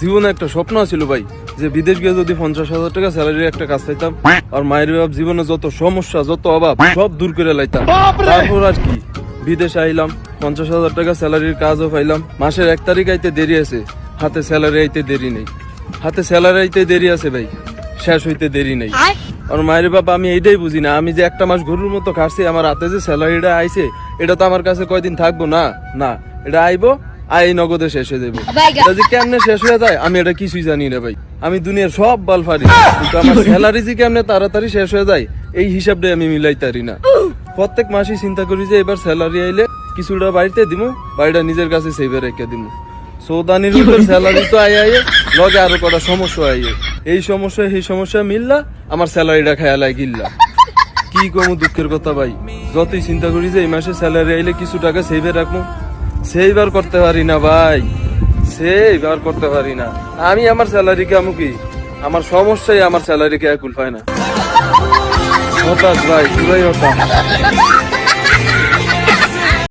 জীবনে একটা স্বপ্ন ছিল ভাই যে বিদেশ গিয়ে যদি পঞ্চাশ হাজার টাকা স্যালারি একটা কাজ পাইতাম আর মায়ের বাপ জীবনে যত সমস্যা যত অভাব সব দূর করে লাইতাম। তারপর আর কি বিদেশ আইলাম পঞ্চাশ হাজার টাকা স্যালারির কাজও পাইলাম। মাসের এক তারিখ আইতে দেরি আছে হাতে স্যালারি আইতে দেরি নেই। হাতে স্যালারি আইতে দেরি আছে ভাই শেষ হইতে দেরি নেই। আর মায়ের বাবা আমি এইটাই বুঝি না আমি যে একটা মাস গরুর মতো খাচ্ছি আমার হাতে যে স্যালারিটা আইছে এটা তো আমার কাছে কয়দিন থাকব না? না এটা আইবো আই নগদে শেষ হয়ে যাব এটা যে কেমনে শেষ হয়ে যায় আমি এটা কিছুই জানি না ভাই। আমি দুনিয়ার সব বাল ফারি কিন্তু আমার স্যালারি যে কেমনে তাড়াতাড়ি শেষ হয়ে যায় এই হিসাবটা আমি মিলাইতারি না। প্রত্যেক মাসে চিন্তা করি যে এবার স্যালারি আইলে কিছুটা বাড়িতে দিমু বাড়িটা নিজের কাছে সেভে রেখে দিমু। সৌদানির উপর স্যালারি তো আই আইয়ে লগে আরও কটা সমস্যা আইয়ে এই সমস্যা এই সমস্যা মিললা আমার স্যালারিটা খেয়ালাই গিল্লা। কি কমু দুঃখের কথা ভাই? যতই চিন্তা করি যে এই মাসে স্যালারি আইলে কিছু টাকা সেভে রাখব সেইবার করতে পারি না ভাই। সেইবার করতে পারি না। আমি আমার স্যালারি কেমন কি আমার সমস্যাই আমার স্যালারি কে একুল পায় না। হতাশ ভাই হতাশ।